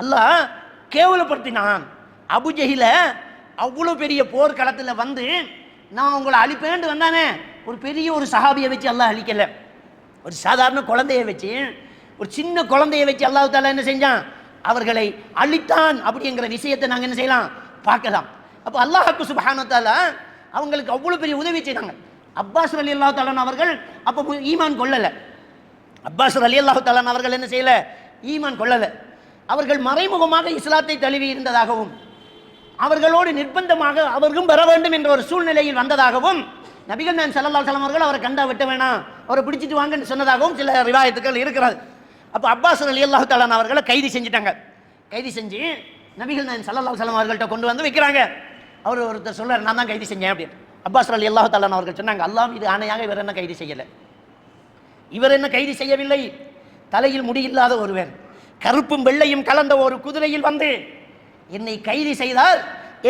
அல்லாஹ் கேவலப்படுத்தினான். அபுஜஹில அவ்வளோ பெரிய போர்க்களத்தில் வந்து நான் உங்களை அழிப்பேன்ட்டு வந்தானே. ஒரு பெரிய ஒரு சஹாபியை வச்சு அல்லாஹ் அழிக்கலை. ஒரு சாதாரண குழந்தைய வச்சு ஒரு சின்ன குழந்தைய வச்சு அல்லாஹு தாலா என்ன செஞ்சான்? அவர்களை அழித்தான் அப்படிங்கிற விஷயத்தை நாங்கள் என்ன செய்யலாம்? பார்க்கலாம். அப்போ அல்லாஹாக்கு சுபஹானத்தால அவங்களுக்கு அவ்வளோ பெரிய உதவி செய்தாங்க. அப்பாஸ் அலி அல்லா தாலான் அவர்கள் அப்போ ஈமான் கொள்ளலை. அப்பாஸ் அலி அல்லாஹு தாலான் அவர்கள் என்ன செய்யலை? ஈமான் கொள்ளலை. அவர்கள் மறைமுகமாக இஸ்லாத்தை தழுவி இருந்ததாகவும் அவர்களோடு நிர்பந்தமாக அவர்களும் பெற வேண்டும் என்ற ஒரு சூழ்நிலையில் வந்ததாகவும் நபிகள் நான் சல்லல்லா சலம் அவர்கள் அவரை கண்டா விட்ட வேணாம் அவரை பிடிச்சிட்டு வாங்கன்னு சொன்னதாகவும் சில ரிவாயத்துக்கள் இருக்கிறது. அப்போ அப்பாஸ் அலி அல்லாஹு தாலான் அவர்களை கைது செஞ்சுட்டாங்க. கைது செஞ்சு நபிகள் நான் சல்லல்லா சலம் அவர்கள்ட்ட கொண்டு வந்து வைக்கிறாங்க. அவர் ஒருத்தர் சொல்றாரு நான் தான் கைது செஞ்சேன் அப்படின்னு. அப்பாஸ் அலி அல்லாஹு தாலான் அவர்கள் சொன்னாங்க அல்லாம் இது ஆணையாக இவர் என்ன கைது செய்யலை? இவர் என்ன கைது செய்யவில்லை. தலையில் முடியில்லாத ஒருவர். கருப்பும் வெள்ளையும் கலந்த ஒரு குதிரையில் வந்து என்னை கைது செய்தால்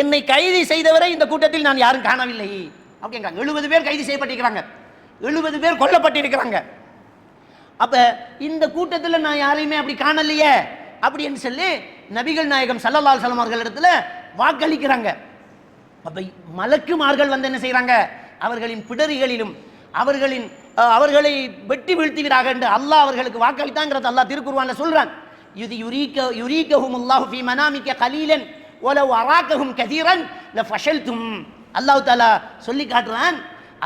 என்னை கைது செய்தவரை இந்த கூட்டத்தில் நான் யாரும் காணவில்லை. அப்படிங்கிறாங்க எழுபது பேர் கைது செய்யப்பட்டிருக்கிறாங்க. எழுபது பேர் கொல்லப்பட்டிருக்கிறாங்க. அப்ப இந்த கூட்டத்தில் நான் யாரையுமே அப்படி காணலையே அப்படின்னு சொல்லி நபிகள் நாயகம் சல்லல்லால் சலம் இடத்துல வாக்களிக்கிறாங்க. அப்ப மலக்குமார்கள் வந்து என்ன செய்கிறாங்க அவர்களின் பிடரிகளிலும் அவர்களின் அவர்களை வெட்டி வீழ்த்துகிறார்கள் என்று அல்லாஹ் அவர்களுக்கு வாக்களித்தாங்கிறது அல்லாஹ் திருக்குர்ஆன்ல சொல்றான். இது யுரீக யுரீகஹும் அல்லாஹு ஃபீ மனாமிக்க கலீலன் வலவ் அராக்கஹும் கதீரன் ஃபஷல்தும். அல்லாஹ் தாலா சொல்லி காட்டுறான்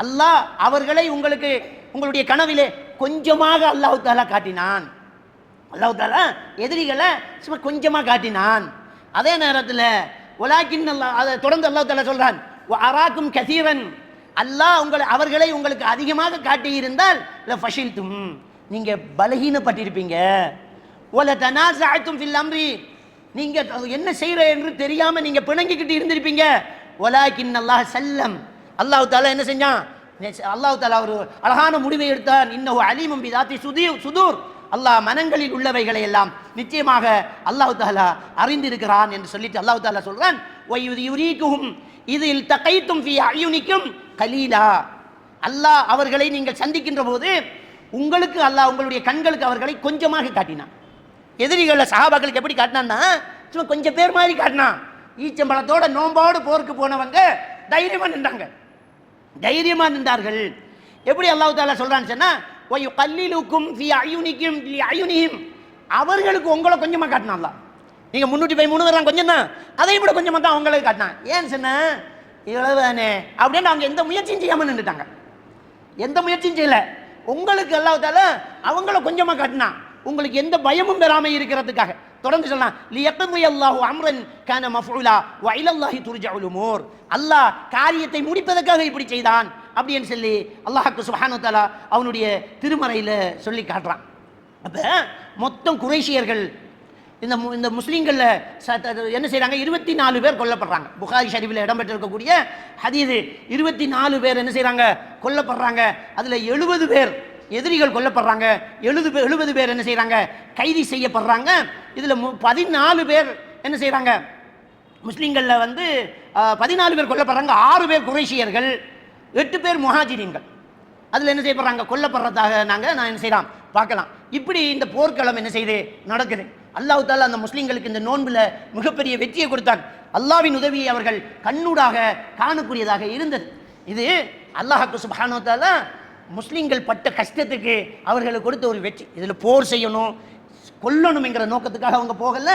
அல்லாஹ் அவர்களை உங்களுக்கு உங்களுடைய கனவிலே கொஞ்சமாக அல்லாஹு தாலா காட்டினான். அல்லாஹு தாலா எதிரிகளை சும்மா கொஞ்சமாக காட்டினான். அதே நேரத்தில் உலாக்கின் அல்லாஹ் அதை தொடர்ந்து அல்லாஹ் தாலா சொல்கிறான் அராக்கும் கசீரன் அல்லாஹ் உங்களை அவர்களை உங்களுக்கு அதிகமாக காட்டியிருந்தால் இல்லை ஃபஷில்தும். நீங்கள் பலகீனப்பட்டிருப்பீங்க. ஒல தனாசாத்தும் ஃபில் அம்ரி. நீங்கள் என்ன செய்கிற என்று தெரியாமல் நீங்கள் பிணங்கிக்கிட்டு இருந்திருப்பீங்க. ஒலாக்கின் அல்லாஹ் செல்லம். அல்லாஹ் தாலா என்ன செஞ்சான்? அல்லாஹு தாலா ஒரு அழகான முடிவை எடுத்தான். இன்னும் அலிமும் பிதாத்தி சுதீ சுதூர். அல்லாஹ் மனங்களில் உள்ளவைகளை எல்லாம் நிச்சயமாக அல்லாஹ் தாலா அறிந்திருக்கிறான் என்று சொல்லிட்டு அல்லாஹு தாலா சொல்றான். இது யுரீக்கும் இதில் தகைத்தும் ஃபி அயுனிக்கும் கலீலா. அல்லாஹ் அவர்களை நீங்கள் சந்திக்கின்ற போது உங்களுக்கு அல்லாஹ் உங்களுடைய கண்களுக்கு அவர்களை கொஞ்சமாக காட்டினான். எதிரிகளில் சகாபாக்களுக்கு எப்படி காட்டினான்னா சும்மா கொஞ்சம் பேர் மாதிரி காட்டினான். ஈச்சம்பழத்தோட நோம்போடு போருக்கு போனவங்க தைரியமாக நின்றாங்க. தைரியமாக நின்றார்கள். எப்படி அல்லாஹு தாலா சொல்கிறான்னு சொன்னால் ஒய் கல்லிலுக்கும் ஃபி அயுனிக்கும் ஃபி அயுனியும் அவர்களுக்கு உங்களை கொஞ்சமாக காட்டினான்ல. நீங்கள் முன்னூற்றி பை மூணு வரலாம் கொஞ்சம் தான் அதையும் விட கொஞ்சமாக தான் அவங்களுக்கு காட்டினான் ஏன்னு சொன்ன இவ்வளவுதானே அப்படின்னு அவங்க எந்த முயற்சியும் செய்யாமல் நின்றுட்டாங்க. எந்த முயற்சியும் செய்யலை. உங்களுக்கு அல்லாஹ் அவங்கள கொஞ்சமாக காட்டினான். உங்களுக்கு எந்த பயமும் பெறாமல் இருக்கிறதுக்காக. தொடர்ந்து சொல்லலாம். லியக்கமுய் அல்லாஹு அம்ரன் கான மஃஊலா வைலல்லாஹி இலல்லாஹி உலுமோர் அல்லாஹ் காரியத்தை முடிப்பதற்காக இப்படி செய்தான். அப்படின்னு சொல்லி அல்லாஹாக்கு சுஹானு வ அவனுடைய திருமறையில் சொல்லி காட்டுறான். அப்போ மொத்தம் குறைஷியர்கள் இந்த மு- இந்த முஸ்லீம்களில் என்ன செய்கிறாங்க இருபத்தி நாலு பேர் கொல்லப்படுறாங்க. புகாரி ஷரீஃபில் இடம்பெற்றிருக்கக்கூடிய ஹதீது இருபத்தி நாலு பேர் என்ன செய்கிறாங்க கொல்லப்படுறாங்க. அதில் எழுபது பேர் எதிரிகள் கொல்லப்படுறாங்க. எழுபது பேர் எழுபது பேர் என்ன செய்கிறாங்க கைது செய்யப்படுறாங்க. இதில் மு- பதினாலு பேர் என்ன செய்கிறாங்க முஸ்லீம்களில் வந்து பதினாலு பேர் கொல்லப்படுறாங்க. ஆறு பேர் குறைஷியர்கள் எட்டு பேர் முஹாஜிரீன்கள். அதில் என்ன செய்யப்படுறாங்க? கொல்லப்படுறதாக நாங்கள் நான் என்ன செய்யலாம்? பார்க்கலாம். இப்படி இந்த போர்க்களம் என்ன செய்து? நடக்குது. அல்லாஹு தாலா அந்த முஸ்லீம்களுக்கு இந்த நோன்பில் மிகப்பெரிய வெற்றியை கொடுத்தான் அல்லாவின் உதவியை அவர்கள் கண்ணூடாக காணக்கூடியதாக இருந்தது. இது அல்லாஹாக்கு சுபானோ தாலா முஸ்லீம்கள் பட்ட கஷ்டத்துக்கு அவர்களுக்கு கொடுத்த ஒரு வெற்றி. இதில் போர் செய்யணும் கொல்லணுங்கிற நோக்கத்துக்காக அவங்க போகல.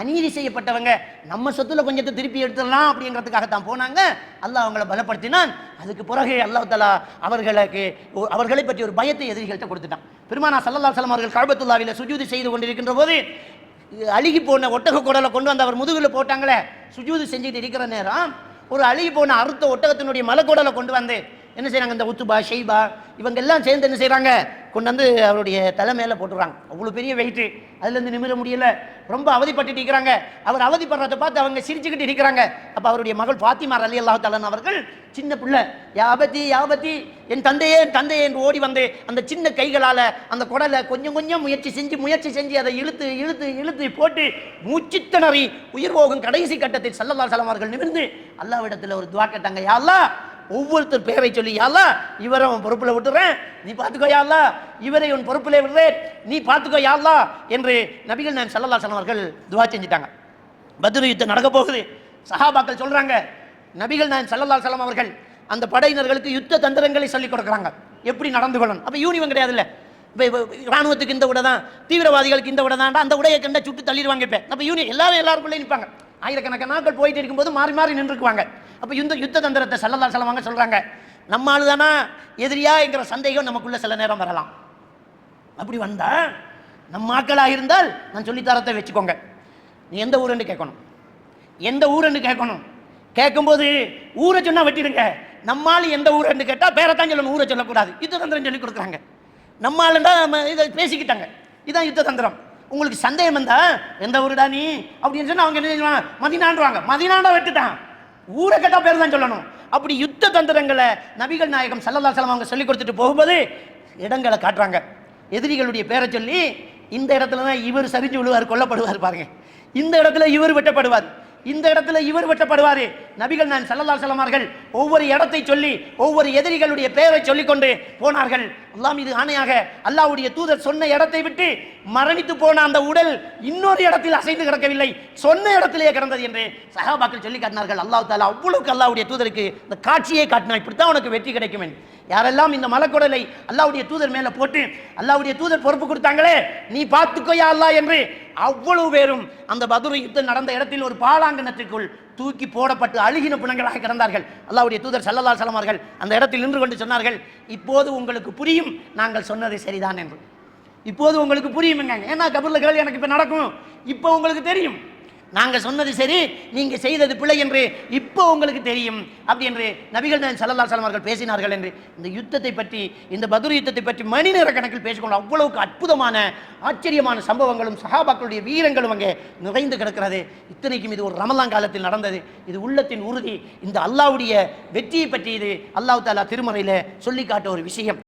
அநீதி செய்யப்பட்டவங்க நம்ம சொத்துல கொஞ்சத்தை திருப்பி எடுத்துடலாம் அப்படிங்கிறதுக்காக தான் போனாங்க. அல்லாஹ் அவங்கள பலப்படுத்தினான். அதுக்கு பிறகு அல்லாஹ் தலா அவர்களுக்கு அவர்களை பற்றி ஒரு பயத்தை எதிரிகள்கிட்ட கொடுத்துட்டான். பெருமானா சல்லல்லா சலம் அவர்கள் கழபத்துல்லாவில் சுஜூதி செய்து கொண்டிருக்கின்ற போது அழுகி போன ஒட்டக குடலை கொண்டு வந்து அவர் முதுகில் போட்டாங்களே சுஜூதி செஞ்சுட்டு இருக்கிற நேரம் ஒரு அழுகி போன அறுத்த ஒட்டகத்தினுடைய மலக்குடலை கொண்டு வந்து என்ன செய்கிறாங்க இந்த உத்துபா ஷெய்பா இவங்க எல்லாம் சேர்ந்து என்ன செய்கிறாங்க கொண்டு வந்து அவருடைய தலை மேலே போட்டுறாங்க. அவ்வளோ பெரிய வெயிட்டு அதுலேருந்து நிமிர முடியல. ரொம்ப அவதிப்பட்டு இருக்கிறாங்க. அவர் அவதிப்படுறதை பார்த்து அவங்க சிரிச்சுக்கிட்டு இருக்கிறாங்க. அப்போ அவருடைய மகள் ஃபாத்திமார் அலி அல்லாஹ் தலன் அவர்கள் சின்ன பிள்ளை யாபத்தி யாபத்தி என் தந்தையே என் தந்தையே என்று ஓடி வந்து அந்த சின்ன கைகளால் அந்த குடலை கொஞ்சம் கொஞ்சம் முயற்சி செஞ்சு முயற்சி செஞ்சு அதை இழுத்து இழுத்து இழுத்து போட்டு மூச்சு திணறி உயிர் போகும் கடைசி கட்டத்தில் சல்லல்லா சலம் அவர்கள் நிமிர்ந்து அல்லாவிடத்தில் ஒரு துவா கேட்டாங்க யா அல்லாஹ் ஒவ்வொருத்தர் பேரை சொல்லி யாழ்லா இவரை உன் பொறுப்பில் விட்டுறேன். நீ பார்த்துக்கோ யாழ்லா இவரை உன் பொறுப்பில் விடுறேன். நீ பார்த்துக்கோ யாழ்லா என்று நபிகள் நான் சல்லல்லா சலம் துவா செஞ்சிட்டாங்க. பத்ரு யுத்தம் நடக்க போகுது. சஹாபாக்கள் சொல்கிறாங்க நபிகள் நான் சல்லல்லா சலம் அவர்கள் அந்த படையினர்களுக்கு யுத்த தந்திரங்களை சொல்லிக் கொடுக்குறாங்க. எப்படி நடந்து கொள்ளணும்? அப்போ யூனிவன் கிடையாதுல்ல. இப்போ இப்போ இந்த உடை தான் தீவிரவாதிகளுக்கு இந்த உடை தான் அந்த உடையை கண்ட சுட்டு தள்ளிடுவாங்க இப்போ. அப்போ யூனியன் எல்லாரும் எல்லாருக்குள்ளே நிற்பாங்க ஆயிரக்கணக்கான நாட்கள் போயிட்டு இருக்கும்போது மாறி மாறி நின்றுக்குவாங்க. அப்போ இந்த யுத்த தந்திரத்தை சல்லல்லா சலமாங்க சொல்கிறாங்க நம்ம ஆளு தானா எதிரியா என்கிற சந்தேகம் நமக்குள்ளே சில நேரம் வரலாம். அப்படி வந்தால் நம்ம ஆக்களாக இருந்தால் நான் சொல்லித்தரத்தை வச்சுக்கோங்க. நீ எந்த ஊருன்னு கேட்கணும். எந்த ஊருன்னு கேட்கணும். கேட்கும்போது ஊரை சொன்னால் வெட்டிடுங்க. நம்மால் எந்த ஊருன்னு கேட்டால் பேரைத்தான் சொல்லணும் ஊரை சொல்லக்கூடாது. யுத்த தந்திரம் சொல்லி கொடுக்குறாங்க. நம்மாலுண்டா நம்ம இதை பேசிக்கிட்டாங்க. இதுதான் யுத்த தந்திரம். உங்களுக்கு சந்தேகம் இருந்தால் எந்த ஊருடா நீ? அப்படின்னு சொன்னால் அவங்க என்ன செய்வாங்க? மதினான்றாங்க மதினாண்டா வெட்டுட்டான் ஊரை கேட்டால் பேர் தான் சொல்லணும். அப்படி யுத்த தந்திரங்களை நபிகள் நாயகம் சல்லல்லா சலம் அவங்க சொல்லி கொடுத்துட்டு போகும்போது இடங்களை காட்டுறாங்க. எதிரிகளுடைய பேரை சொல்லி இந்த இடத்துல தான் இவர் சரிஞ்சு விழுவார் கொல்லப்படுவார் பாருங்க. இந்த இடத்துல இவர் வெட்டப்படுவார். இந்த இடத்துல இவர் வெட்டப்படுவார். நபிகள் நான் சல்லல்லா செல்லமார்கள் ஒவ்வொரு இடத்தை சொல்லி ஒவ்வொரு எதிரிகளுடைய பெயரை சொல்லிக்கொண்டு போனார்கள். அல்லாம் இது ஆணையாக அல்லாவுடைய தூதர் சொன்ன இடத்தை விட்டு மரணித்து போன அந்த உடல் இன்னொரு இடத்தில் அசைந்து கிடக்கவில்லை. சொன்ன இடத்திலேயே கிடந்தது என்று சஹாபாக்கள் சொல்லி காட்டினார்கள். அல்லாஹ் தாலா அவ்வளவுக்கு அல்லாவுடைய தூதருக்கு இந்த காட்சியை காட்டினா இப்படித்தான் உனக்கு வெற்றி கிடைக்கும் யாரெல்லாம் இந்த மலக்குடலை அல்லாவுடைய தூதர் மேல போட்டு அல்லாவுடைய தூதர் பொறுப்பு கொடுத்தாங்களே நீ பார்த்துக்கோயா அல்லாஹ் என்று அவ்வளவு பேரும் அந்த பதுரு யுத்தம் நடந்த இடத்தில் ஒரு பாலாங்கனத்திற்குள் தூக்கி போடப்பட்டு அழுகின பிணங்களாக கிடந்தார்கள். அல்லாவுடைய தூதர் சல்லல்லா சலமார்கள் அந்த இடத்தில் நின்று கொண்டு சொன்னார்கள் இப்போது உங்களுக்கு புரியும் நாங்கள் சொன்னது சரிதான் என்று. இப்போது உங்களுக்கு புரியுமுங்க ஏன்னா கபரில் கேள்வி எனக்கு இப்போ நடக்கும். இப்போ உங்களுக்கு தெரியும். நாங்கள் சொன்னது சரி நீங்கள் செய்தது பிழை என்று இப்போ உங்களுக்கு தெரியும். அப்படி என்று நபிகள் நாயகம் ஸல்லல்லாஹு அலைஹி அவர்கள் பேசினார்கள் என்று இந்த யுத்தத்தை பற்றி இந்த பதுர் யுத்தத்தை பற்றி மணி நேர கணக்கில் பேசிக்கொண்டு அவ்வளவுக்கு அற்புதமான ஆச்சரியமான சம்பவங்களும் சஹாபாக்களுடைய வீரங்களும் அங்கே நிறைந்து கிடக்கிறது. இத்தனைக்கும் இது ஒரு ரமலான் காலத்தில் நடந்தது. இது உள்ளத்தின் உறுதி. இந்த அல்லாஹ்வுடைய வெற்றியை பற்றி இது அல்லாஹ் தாலா திருமறையில் சொல்லி காட்ட ஒரு விஷயம்.